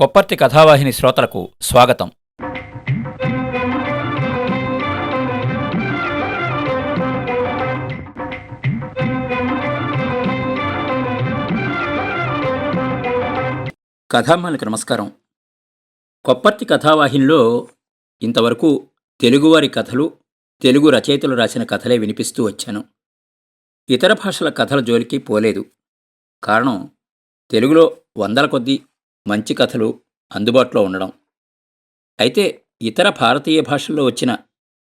కొప్పర్తి కథావాహిని శ్రోతలకు స్వాగతం. కథామ్మలకు నమస్కారం. కొప్పర్తి కథావాహినిలో ఇంతవరకు తెలుగువారి కథలు తెలుగు రచయితలు రాసిన కథలే వినిపిస్తూ వచ్చాను. ఇతర భాషల కథల జోలికి పోలేదు. కారణం తెలుగులో వందల కొద్దీ మంచి కథలు అందుబాటులో ఉండడం. అయితే ఇతర భారతీయ భాషల్లో వచ్చిన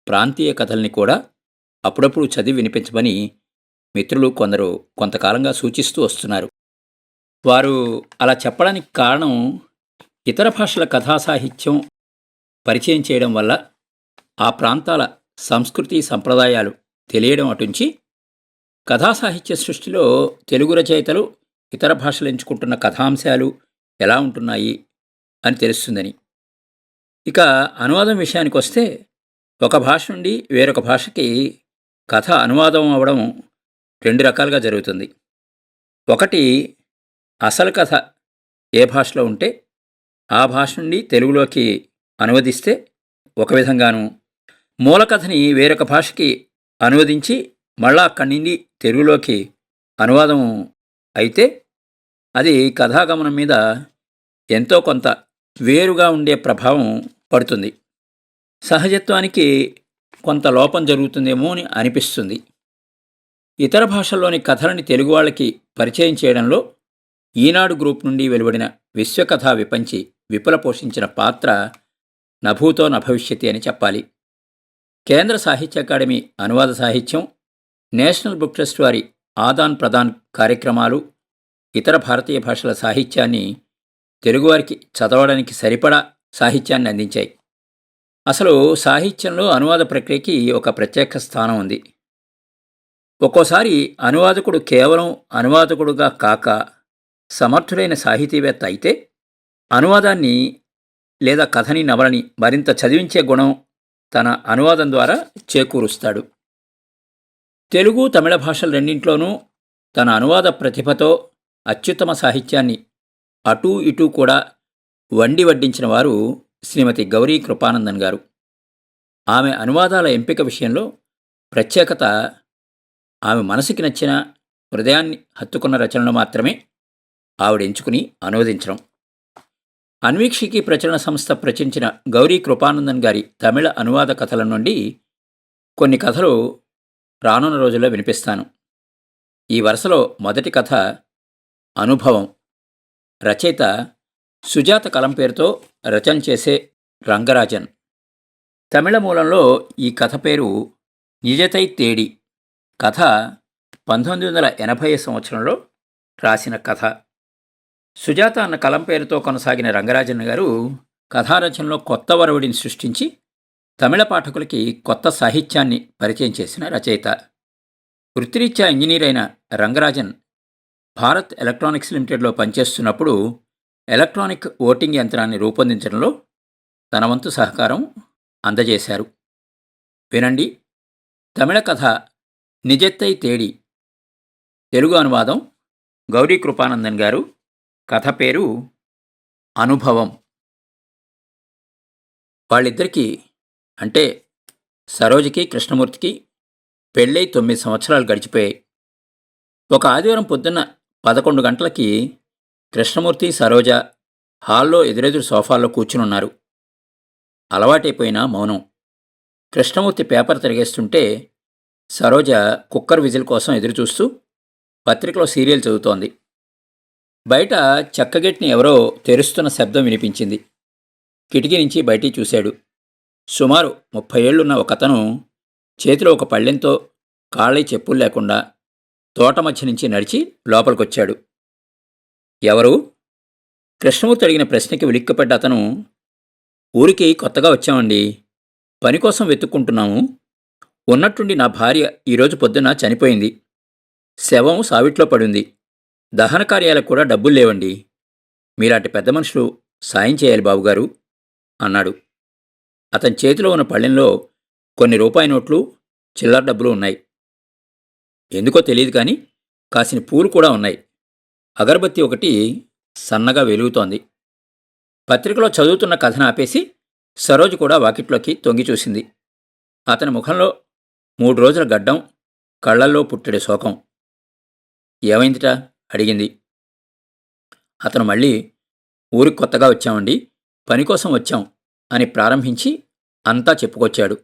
ప్రాంతీయ కథల్ని కూడా అప్పుడప్పుడు చదివి వినిపించమని మిత్రులు కొందరు కొంతకాలంగా సూచిస్తూ వస్తున్నారు. వారు అలా చెప్పడానికి కారణం ఇతర భాషల కథా సాహిత్యం పరిచయం చేయడం వల్ల ఆ ప్రాంతాల సంస్కృతి సంప్రదాయాలు తెలియడం అటుంచి కథా సాహిత్య సృష్టిలో తెలుగు రచయితలు ఇతర భాషలు ఎంచుకుంటున్న కథాంశాలు ఎలా ఉంటున్నాయి అని తెలుస్తుందని. ఇక అనువాదం విషయానికి వస్తే ఒక భాష నుండి వేరొక భాషకి కథ అనువాదం అవ్వడం రెండు రకాలుగా జరుగుతుంది. ఒకటి అసలు కథ ఏ భాషలో ఉంటే ఆ భాష నుండి తెలుగులోకి అనువదిస్తే ఒక విధంగాను మూల కథని వేరొక భాషకి అనువదించి మళ్ళా అక్కడి నుండి తెలుగులోకి అనువాదం అయితే అది కథాగమనం మీద ఎంతో కొంత వేరుగా ఉండే ప్రభావం పడుతుంది. సహజత్వానికి కొంత లోపం జరుగుతుందేమో అని అనిపిస్తుంది. ఇతర భాషల్లోని కథలని తెలుగు వాళ్ళకి పరిచయం చేయడంలో ఈనాడు గ్రూప్ నుండి వెలువడిన విశ్వకథా విపంచి విపుల పోషించిన పాత్ర నభూతో నభవిష్యతి అని చెప్పాలి. కేంద్ర సాహిత్య అకాడమీ అనువాద సాహిత్యం నేషనల్ బుక్ ట్రస్ట్ వారి ఆదాన్ ప్రదాన్ కార్యక్రమాలు ఇతర భారతీయ భాషల సాహిత్యాన్ని తెలుగువారికి చదవడానికి సరిపడా సాహిత్యాన్ని అందించాయి. అసలు సాహిత్యంలో అనువాద ప్రక్రియకి ఒక ప్రత్యేక స్థానం ఉంది. ఒక్కోసారి అనువాదకుడు కేవలం అనువాదకుడుగా కాక సమర్థుడైన సాహితీవేత్త అయితే అనువాదాన్ని లేదా కథని నవలని మరింత చదివించే గుణం తన అనువాదం ద్వారా చేకూరుస్తాడు. తెలుగు తమిళ భాషల రెండింట్లోనూ తన అనువాద ప్రతిభతో అత్యుత్తమ సాహిత్యాన్ని అటూ ఇటూ కూడా వండి వడ్డించిన వారు శ్రీమతి గౌరీ కృపానందన్ గారు. ఆమె అనువాదాల ఎంపిక విషయంలో ప్రత్యేకత ఆమె మనసుకి నచ్చిన హృదయాన్ని హత్తుకున్న రచనలు మాత్రమే ఆవిడ ఎంచుకుని అనువదించడం. అన్వీక్షికి ప్రచురణ సంస్థ ప్రచురించిన గౌరీ కృపానందన్ గారి తమిళ అనువాద కథల నుండి కొన్ని కథలు రానున్న రోజుల్లో వినిపిస్తాను. ఈ వరుసలో మొదటి కథ అనుభవం. రచయిత సుజాత కలం పేరుతో రచన చేసే రంగరాజన్. తమిళ మూలంలో ఈ కథ పేరు నిజతై తేడి. కథ పంతొమ్మిది వందల ఎనభై సంవత్సరంలో రాసిన కథ. సుజాత అన్న కలం పేరుతో కొనసాగిన రంగరాజన్ గారు కథారచనలో కొత్త వరవడిని సృష్టించి తమిళ పాఠకులకి కొత్త సాహిత్యాన్ని పరిచయం చేసిన రచయిత. వృత్తిరీత్యా ఇంజనీర్ అయిన రంగరాజన్ భారత్ ఎలక్ట్రానిక్స్ లిమిటెడ్లో పనిచేస్తున్నప్పుడు ఎలక్ట్రానిక్ ఓటింగ్ యంత్రాన్ని రూపొందించడంలో తన వంతు సహకారం అందజేశారు. వినండి. తమిళ కథ నిజెత్తై తేడి. తెలుగు అనువాదం గౌరీ కృపానందన్ గారు. కథ పేరు అనుభవం. వాళ్ళిద్దరికీ అంటే సరోజకి కృష్ణమూర్తికి పెళ్ళై తొమ్మిది సంవత్సరాలు గడిచిపోయాయి. ఒక ఆదివారం పొద్దున్న పదకొండు గంటలకి కృష్ణమూర్తి సరోజ హాల్లో ఎదురెదురు సోఫాల్లో కూర్చునున్నారు. అలవాటైపోయిన మౌనం. కృష్ణమూర్తి పేపర్ తిరిగేస్తుంటే సరోజ కుక్కర్ విజిల్ కోసం ఎదురుచూస్తూ పత్రికలో సీరియల్ చదువుతోంది. బయట చెక్కగెట్ని ఎవరో తెరుస్తున్న శబ్దం వినిపించింది. కిటికీ నుంచి బయటికి చూశాడు. సుమారు ముప్పై ఏళ్ళున్న ఒకతను చేతిలో ఒక పళ్ళెంతో కాళ్ళై చెప్పులు లేకుండా తోట మధ్య నుంచి నడిచి లోపలికొచ్చాడు. ఎవరు? కృష్ణమూర్తి అడిగిన ప్రశ్నకి ఉలిక్కిపడ్డ అతను ఊరికి కొత్తగా వచ్చామండి. పని కోసం వెతుక్కుంటున్నాము. ఉన్నట్టుండి నా భార్య ఈరోజు పొద్దున చనిపోయింది. శవం సావిట్లో పడింది. దహన కార్యాలకు కూడా డబ్బులు లేవండి. మీలాంటి పెద్ద మనుషులు సాయం చేయాలి బాబుగారు అన్నాడు. అతని చేతిలో ఉన్న పళ్ళెంలో కొన్ని రూపాయి నోట్లు చిల్లర డబ్బులు ఉన్నాయి. ఎందుకో తెలియదు కానీ కాసిన పూలు కూడా ఉన్నాయి. అగరబత్తి ఒకటి సన్నగా వెలుగుతోంది. పత్రికలో చదువుతున్న కథను ఆపేసి సరోజు కూడా వాకిట్లోకి తొంగి చూసింది. అతని ముఖంలో మూడు రోజుల గడ్డం కళ్ళల్లో పుట్టెడు శోకం. ఏమైందిట? అడిగింది. అతను మళ్ళీ ఊరికి కొత్తగా వచ్చామండి పని కోసం వచ్చాం అని ప్రారంభించి అంతా చెప్పుకొచ్చాడు.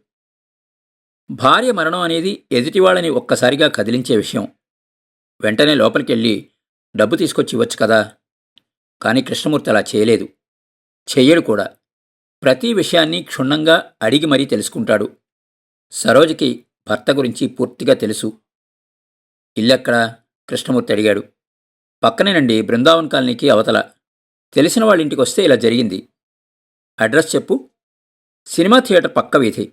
భార్య మరణం అనేది ఎదుటివాళ్ళని ఒక్కసారిగా కదిలించే విషయం. వెంటనే లోపలికెళ్ళి డబ్బు తీసుకొచ్చి ఇవ్వచ్చు కదా? కానీ కృష్ణమూర్తి అలా చేయలేదు. చెయ్యడు కూడా. ప్రతి విషయాన్ని క్షుణ్ణంగా అడిగి మరీ తెలుసుకుంటాడు. సరోజకి భర్త గురించి పూర్తిగా తెలుసు. ఇల్లెక్కడా? కృష్ణమూర్తి అడిగాడు. పక్కనేనండి బృందావన్ కాలనీకి అవతల. తెలిసిన వాళ్ళ ఇంటికి వస్తే ఇలా జరిగింది. అడ్రస్ చెప్పు. సినిమా థియేటర్ పక్క వీధి.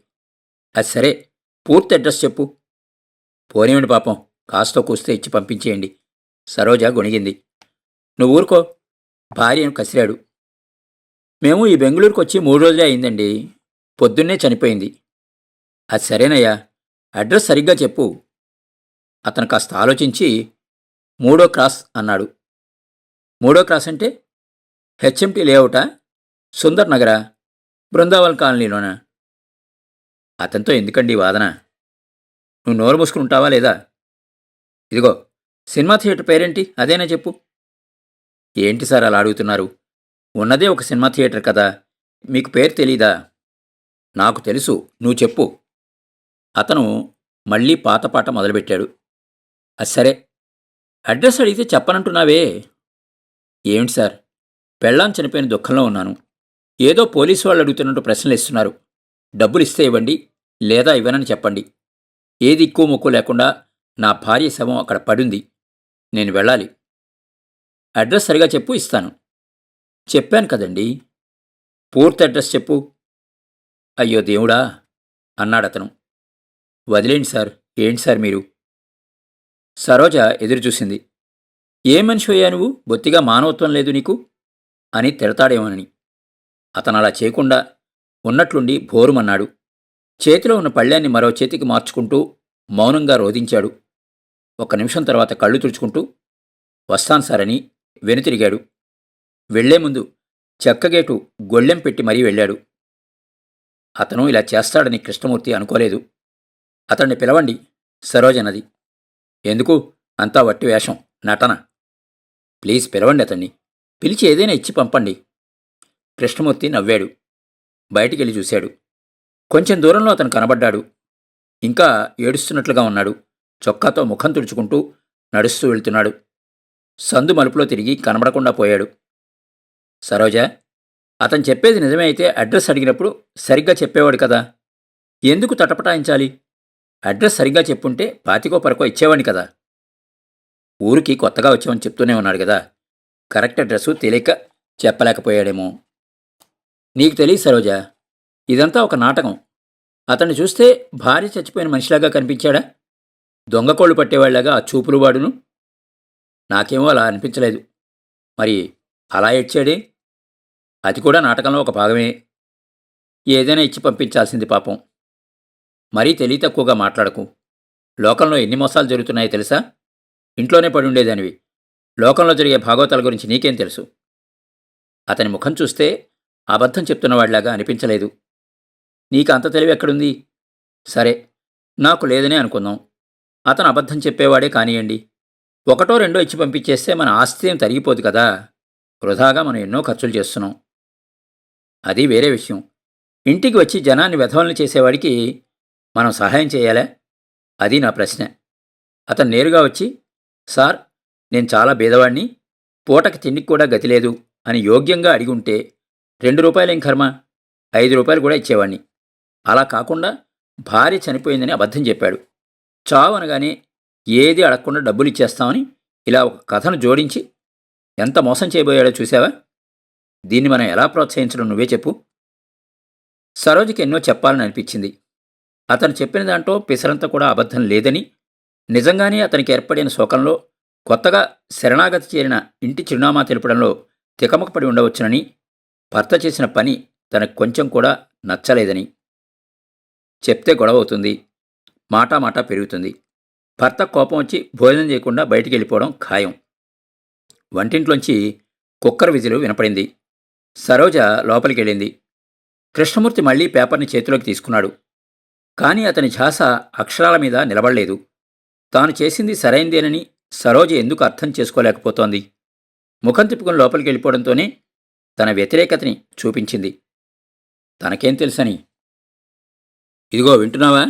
అది సరే. పూర్తి అడ్రస్ చెప్పు. పోనివ్వండి పాపం కాస్త కూస్తే ఇచ్చి పంపించేయండి. సరోజ గొణిగింది. నువ్వు ఊరుకో భార్యను కసిరాడు. మేము ఈ బెంగళూరుకు వచ్చి మూడు రోజులే అయిందండి. పొద్దున్నే చనిపోయింది. అది సరేనయ్యా అడ్రస్ సరిగ్గా చెప్పు. అతను కాస్త ఆలోచించి మూడో క్రాస్ అన్నాడు. మూడో క్రాస్ అంటే హెచ్ఎంటీ లేఅవుటా? సుందర్ నగరా? బృందావన్ కాలనీలోనా? అతనితో ఎందుకండి ఈ వాదన? నువ్వు నోరు మూసుకుని ఉంటావా లేదా? ఇదిగో సినిమా థియేటర్ పేరేంటి? అదేనా చెప్పు. ఏంటి సార్ అలా అడుగుతున్నారు? ఉన్నదే ఒక సినిమా థియేటర్ కదా. మీకు పేరు తెలీదా? నాకు తెలుసు. నువ్వు చెప్పు. అతను మళ్ళీ పాత పాట మొదలుపెట్టాడు. సరే. అడ్రస్ అడిగితే చెప్పనంటున్నావే. ఏమిటి సార్? పెళ్ళాం చనిపోయిన దుఃఖంలో ఉన్నాను. ఏదో పోలీసు వాళ్ళు అడుగుతున్నట్టు ప్రశ్నలు ఇస్తున్నారు డబ్బులు ఇస్తే ఇవ్వండి. లేదా ఇవ్వనని చెప్పండి. ఏది ఎక్కువ ముక్కు లేకుండా నా భార్య శవం అక్కడ పడుంది. నేను వెళ్ళాలి. అడ్రస్ సరిగా చెప్పు ఇస్తాను. చెప్పాను కదండి. పూర్తి అడ్రస్ చెప్పు. అయ్యో దేవుడా అన్నాడతను వదిలేండి సార్ ఏంటి సార్ మీరు? సరోజ ఎదురుచూసింది ఏ మనిషి అయ్యా నువ్వు? బొత్తిగా మానవత్వం లేదు నీకు? అని తిడతాడేమోనని. అతను అలా చేయకుండా ఉన్నట్లుండి భోరుమన్నాడు చేతిలో ఉన్న పళ్ళ్యాన్ని మరో చేతికి మార్చుకుంటూ మౌనంగా రోధించాడు. ఒక నిమిషం తర్వాత కళ్ళు తుడుచుకుంటూ వస్తాను సారని వెనుతిరిగాడు వెళ్ళే ముందు చెక్కగేటు గొళ్ళెం పెట్టి మరీ వెళ్ళాడు. అతను ఇలా చేస్తాడని కృష్ణమూర్తి అనుకోలేదు. అతన్ని పిలవండి సరోజనది. ఎందుకు? అంతా వట్టి వేషం నటన. ప్లీజ్ పిలవండి అతన్ని. పిలిచి ఏదైనా ఇచ్చి పంపండి. కృష్ణమూర్తి నవ్వాడు. బయటికెళ్ళి చూశాడు. కొంచెం దూరంలో అతను కనబడ్డాడు. ఇంకా ఏడుస్తున్నట్లుగా ఉన్నాడు. చొక్కాతో ముఖం తుడుచుకుంటూ నడుస్తూ వెళ్తున్నాడు. సందు మలుపులో తిరిగి కనబడకుండా పోయాడు. సరోజ అతను చెప్పేది నిజమే అయితే అడ్రస్ అడిగినప్పుడు సరిగ్గా చెప్పేవాడు కదా. ఎందుకు తటపటాయించాలి? అడ్రస్ సరిగ్గా చెప్పుంటే పాతికో పరకో ఇచ్చేవాడిని కదా. ఊరికి కొత్తగా వచ్చామని చెప్తూనే ఉన్నాడు కదా. కరెక్ట్ అడ్రస్సు తెలియక చెప్పలేకపోయాడేమో. నీకు తెలియదు సరోజా ఇదంతా ఒక నాటకం. అతన్ని చూస్తే భార్య చచ్చిపోయిన మనిషిలాగా కనిపించాడా? దొంగకోళ్ళు పట్టేవాళ్ళాగా ఆ చూపులు వాడును? నాకేమో అలా అనిపించలేదు. మరి అలా ఏడ్చాడే? అది కూడా నాటకంలో ఒక భాగమే. ఏదైనా ఇచ్చి పంపించాల్సింది పాపం. మరీ తెలివి తక్కువగా మాట్లాడకు. లోకంలో ఎన్ని మోసాలు జరుగుతున్నాయో తెలుసా? ఇంట్లోనే పడి ఉండేదానివి. లోకంలో జరిగే భాగవతాల గురించి నీకేం తెలుసు? అతని ముఖం చూస్తే అబద్ధం చెప్తున్నవాడిలాగా అనిపించలేదు. నీకు అంత తెలివి ఎక్కడుంది సరే నాకు లేదనే అనుకుందాం అతను అబద్ధం చెప్పేవాడే కానియండి. ఒకటో రెండో ఇచ్చి పంపించేస్తే మన ఆస్తి ఏం తరిగిపోదు కదా? వృధాగా మనం ఎన్నో ఖర్చులు చేస్తున్నాం. అది వేరే విషయం. ఇంటికి వచ్చి జనాన్ని వెధవల్ని చేసేవాడికి మనం సహాయం చేయాలా? అది నా ప్రశ్న. అతను నేరుగా వచ్చి సార్ నేను చాలా బీదవాణ్ణి. పూటకి తిండికి కూడా గతి లేదు అని యోగ్యంగా అడిగి ఉంటే రెండు రూపాయలేం కర్మ? ఐదు రూపాయలు కూడా ఇచ్చేవాణ్ణి. అలా కాకుండా భార్య చనిపోయిందని అబద్ధం చెప్పాడు. చావు అనగానే ఏది అడగకుండా డబ్బులు ఇచ్చేస్తామని ఇలా ఒక కథను జోడించి ఎంత మోసం చేయబోయాడో చూసావా దీన్ని మనం ఎలా ప్రోత్సహించడం నువ్వే చెప్పు. సరోజకి ఎన్నో చెప్పాలని అనిపించింది. అతను చెప్పిన దాంట్లో పిసరంత కూడా అబద్ధం లేదని నిజంగానే అతనికి ఏర్పడిన శోకంలో కొత్తగా శరణాగతి చేరిన ఇంటి చిరునామా తెలపడంలో తికమకపడి ఉండవచ్చునని భర్త చేసిన పని తనకు కొంచెం కూడా నచ్చలేదని. చెప్తే గొడవ అవుతుంది మాటా మాటా పెరుగుతుంది. భర్త కోపం వచ్చి భోజనం చేయకుండా బయటికి వెళ్ళిపోవడం ఖాయం. వంటింట్లోంచి కుక్కర్ విజులు వినపడింది. సరోజ లోపలికి వెళ్ళింది. కృష్ణమూర్తి మళ్ళీ పేపర్ని చేతిలోకి తీసుకున్నాడు. కానీ అతని ఝాస అక్షరాల మీద నిలబడలేదు. తాను చేసింది సరైందేనని సరోజ ఎందుకు అర్థం చేసుకోలేకపోతోంది? ముఖం తిప్పుకుని లోపలికి వెళ్ళిపోవడంతోనే తన వ్యతిరేకతని చూపించింది. తనకేం తెలుసని ఇదిగో వింటున్నావా?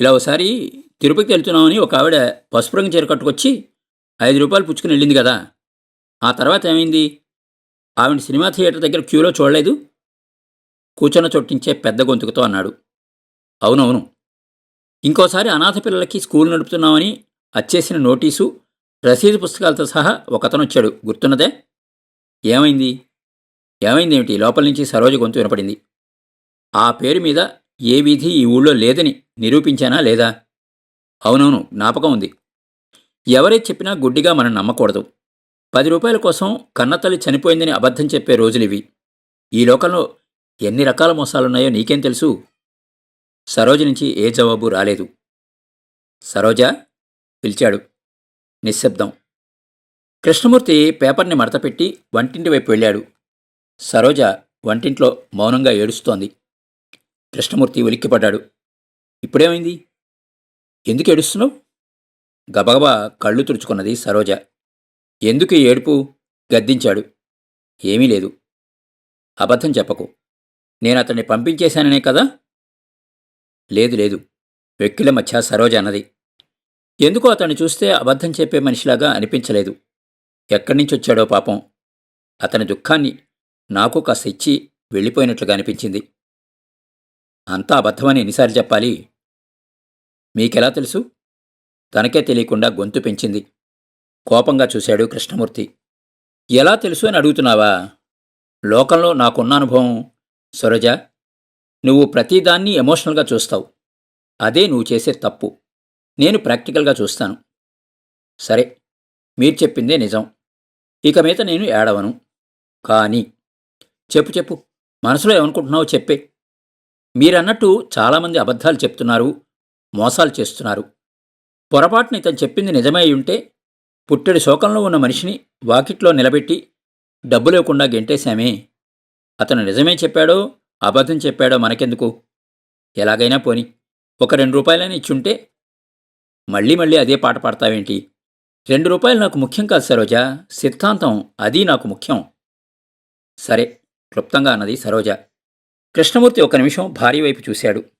ఇలా ఒకసారి తిరుపతికి వెళ్తున్నామని ఒక ఆవిడ పసుపు రంగు చీర కట్టుకొచ్చి ఐదు రూపాయలు పుచ్చుకుని వెళ్ళింది కదా. ఆ తర్వాత ఏమైంది? ఆవిడ సినిమా థియేటర్ దగ్గర క్యూలో చూడలేదు. కూర్చొని చొట్టించే పెద్ద గొంతుకుతో అన్నాడు. అవునవును. ఇంకోసారి అనాథ పిల్లలకి స్కూల్ నడుపుతున్నామని అచ్చేసిన నోటీసు రసీదు పుస్తకాలతో సహా ఒకతను వచ్చాడు. గుర్తున్నదే? ఏమైంది? ఏమైంది ఏమిటి లోపల నుంచి సరోజ గొంతు వినపడింది. ఆ పేరు మీద ఏ విధి ఈ ఊళ్ళో లేదని నిరూపించానా లేదా? అవునవును జ్ఞాపకం ఉంది. ఎవరే చెప్పినా గుడ్డిగా మనం నమ్మకూడదు. పది రూపాయల కోసం కన్నతల్లి చనిపోయిందని అబద్ధం చెప్పే రోజులివి ఈ లోకంలో ఎన్ని రకాల మోసాలున్నాయో నీకేం తెలుసు? సరోజ నుంచి ఏ జవాబు రాలేదు. సరోజ? పిలిచాడు. నిశ్శబ్దం. కృష్ణమూర్తి పేపర్ని మడతపెట్టి వంటింటి వైపు వెళ్ళాడు. సరోజ వంటింట్లో మౌనంగా ఏడుస్తోంది. కృష్ణమూర్తి ఉలిక్కిపడ్డాడు. ఇప్పుడేమైంది? ఎందుకు ఏడుస్తున్నావు? గబగబా కళ్ళు తుడుచుకున్నది సరోజ. ఎందుకు ఏడుపు? గద్దించాడు. ఏమీ లేదు. అబద్ధం చెప్పకు. నేను అతన్ని పంపించేశాననే కదా? లేదు లేదు. వెక్కిల మధ్య సరోజ అన్నది. ఎందుకో అతన్ని చూస్తే అబద్ధం చెప్పే మనిషిలాగా అనిపించలేదు. ఎక్కడి నుంచి వచ్చాడో పాపం. అతని దుఃఖాన్ని నాకు కాస్త ఇచ్చి వెళ్ళిపోయినట్లుగా అనిపించింది. అంతా అబద్ధమని ఎన్నిసార్లు చెప్పాలి? మీకెలా తెలుసు? తనకే తెలియకుండా గొంతు పెంచింది. కోపంగా చూశాడు కృష్ణమూర్తి. ఎలా తెలుసు అని అడుగుతున్నావా? లోకంలో నాకున్న అనుభవం సరోజ నువ్వు ప్రతిదాన్ని ఎమోషనల్గా చూస్తావు. అదే నువ్వు చేసే తప్పు. నేను ప్రాక్టికల్గా చూస్తాను. సరే మీరు చెప్పిందే నిజం. ఇక మీద నేను ఏడవను. కానీ చెప్పు చెప్పు. మనసులో ఏమనుకుంటున్నావో చెప్పే. మీరన్నట్టు చాలామంది అబద్ధాలు చెప్తున్నారు మోసాలు చేస్తున్నారు. పొరపాటున ఇతను చెప్పింది నిజమై ఉంటే పుట్టెడు శోకంలో ఉన్న మనిషిని వాకిట్లో నిలబెట్టి డబ్బు లేకుండా గెంటేశామే. అతను నిజమే చెప్పాడో అబద్ధం చెప్పాడో మనకెందుకు? ఎలాగైనా పోని ఒక రెండు రూపాయలని ఇచ్చుంటే మళ్ళీ మళ్ళీ అదే పాట పాడతావేంటి? రెండు రూపాయలు నాకు ముఖ్యం కాదు సరోజా సిద్ధాంతం అది నాకు ముఖ్యం. సరే క్లుప్తంగా అన్నది సరోజ. కృష్ణమూర్తి ఒక నిమిషం భార్య వైపు చూశాడు.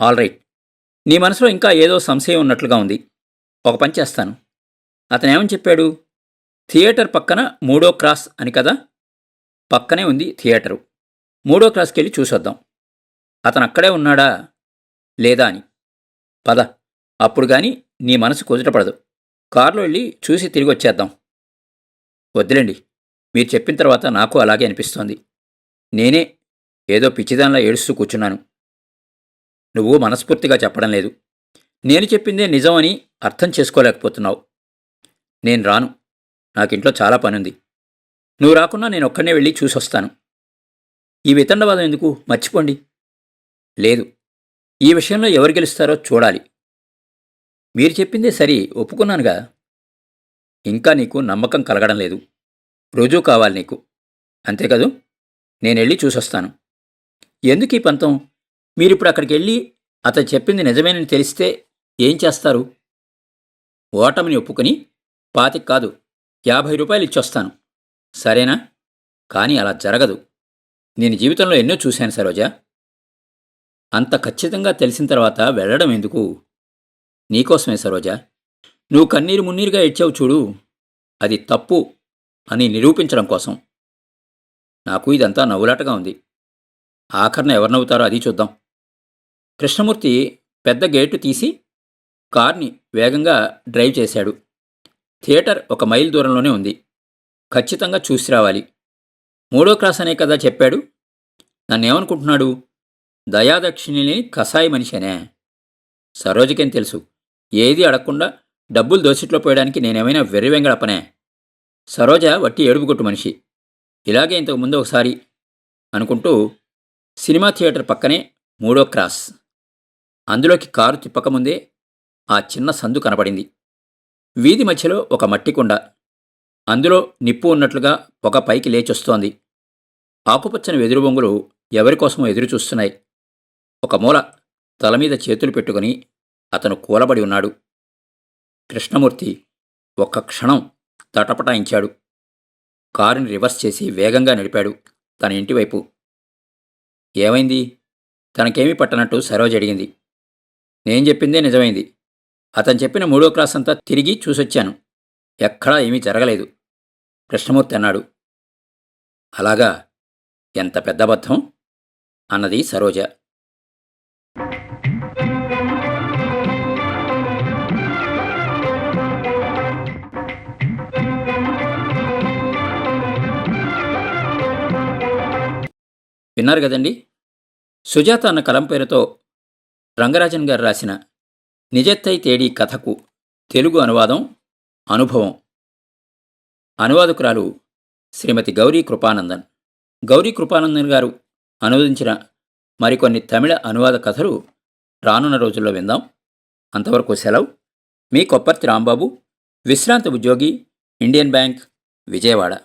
All right. నీ మనసులో ఇంకా ఏదో సంశయం ఉన్నట్లుగా ఉంది. ఒక పని చేస్తాను. అతను ఏమని చెప్పాడు? థియేటర్ పక్కన మూడో క్రాస్ అని కదా? పక్కనే ఉంది థియేటరు. మూడో క్రాస్కి వెళ్ళి చూసొద్దాం. అతను అక్కడే ఉన్నాడా? లేదా అని. పద. అప్పుడు కానీ నీ మనసు కుదుటపడదు. కారులో వెళ్ళి చూసి తిరిగి వచ్చేద్దాం వద్దులేండి. మీరు చెప్పిన తర్వాత నాకు అలాగే అనిపిస్తోంది. నేనే ఏదో పిచ్చిదానిలా ఏడుస్తూ కూర్చున్నాను. నువ్వు మనస్ఫూర్తిగా చెప్పడం లేదు. నేను చెప్పిందే నిజం అని అర్థం చేసుకోలేకపోతున్నావు. నేను రాను. నాకింట్లో చాలా పనుంది. నువ్వు రాకున్నా నేను ఒక్కనే వెళ్ళి చూసొస్తాను. ఈ వితండవాదం ఎందుకు? మర్చిపోండి. లేదు. ఈ విషయంలో ఎవరు గెలుస్తారో చూడాలి. మీరు చెప్పిందే సరి ఒప్పుకున్నానుగా. ఇంకా నీకు నమ్మకం కలగడం లేదు. రుజువు కావాలి నీకు. అంతే కదూ? నేను వెళ్ళి చూసొస్తాను. ఎందుకు ఈ పంతం? మీరిప్పుడు అక్కడికి వెళ్ళి అతను చెప్పింది నిజమేనని తెలిస్తే ఏం చేస్తారు? ఓటమిని ఒప్పుకొని పాతికి కాదు యాభై రూపాయలు ఇచ్చొస్తాను. సరేనా? కానీ అలా జరగదు. నేను జీవితంలో ఎన్నో చూశాను సరోజా. అంత ఖచ్చితంగా తెలిసిన తర్వాత వెళ్ళడం ఎందుకు? నీకోసమే సరోజా. నువ్వు కన్నీరు మున్నీరుగా ఇచ్చావు చూడు. అది తప్పు అని నిరూపించడం కోసం. నాకు ఇదంతా నవ్వులాటగా ఉంది. ఆఖరణ ఎవరినవుతారో అది చూద్దాం. కృష్ణమూర్తి పెద్ద గేటు తీసి కార్ని వేగంగా డ్రైవ్ చేశాడు. థియేటర్ ఒక మైల్ దూరంలోనే ఉంది. ఖచ్చితంగా చూసి రావాలి. మూడో క్లాస్ అనే కదా చెప్పాడు. నన్నేమనుకుంటున్నాడు? దయాదక్షిణిని కసాయి మనిషేనే. సరోజకేం తెలుసు? ఏది అడగకుండా డబ్బులు దోసిట్లో పోయడానికి నేనేమైనా వెర్రివెంగడపనే సరోజ వట్టి ఏడుపుగొట్టు మనిషి. ఇలాగే ఇంతకు ముందు ఒకసారి అనుకుంటూ సినిమా థియేటర్ పక్కనే మూడో క్రాస్. అందులోకి కారు తిప్పకముందే ఆ చిన్న సందు కనపడింది. వీధి మధ్యలో ఒక మట్టి కుండ. అందులో నిప్పు ఉన్నట్లుగా ఒక పైకి లేచొస్తోంది. ఆకుపచ్చని వెదురు బొంగులు ఎవరికోసమో ఎదురుచూస్తున్నాయి ఒక మూల తల మీద చేతులు పెట్టుకుని అతను కూలబడి ఉన్నాడు. కృష్ణమూర్తి ఒక్క క్షణం తటపటాయించాడు. కారుని రివర్స్ చేసి వేగంగా నడిపాడు తన ఇంటివైపు ఏమైంది? తనకేమీ పట్టనట్టు సరోజ అడిగింది. నేను చెప్పిందే నిజమైంది. అతను చెప్పిన మూడో క్లాస్ అంతా తిరిగి చూసొచ్చాను. ఎక్కడా ఏమీ జరగలేదు. కృష్ణమూర్తి అన్నాడు. అలాగా? ఎంత పెద్ద అబద్ధం? అన్నది సరోజ. విన్నారు కదండి? సుజాత అన్న కలం పేరుతో రంగరాజన్ గారు రాసిన నిజత్తై తేడి కథకు తెలుగు అనువాదం అనుభవం. అనువాదకురాలు శ్రీమతి గౌరీ కృపానందన్. గౌరీ కృపానందన్ గారు అనువదించిన మరికొన్ని తమిళ అనువాద కథలు రానున్న రోజుల్లో విందాం. అంతవరకు సెలవు. మీ కొప్పర్తి రాంబాబు విశ్రాంత ఉద్యోగి ఇండియన్ బ్యాంక్ విజయవాడ.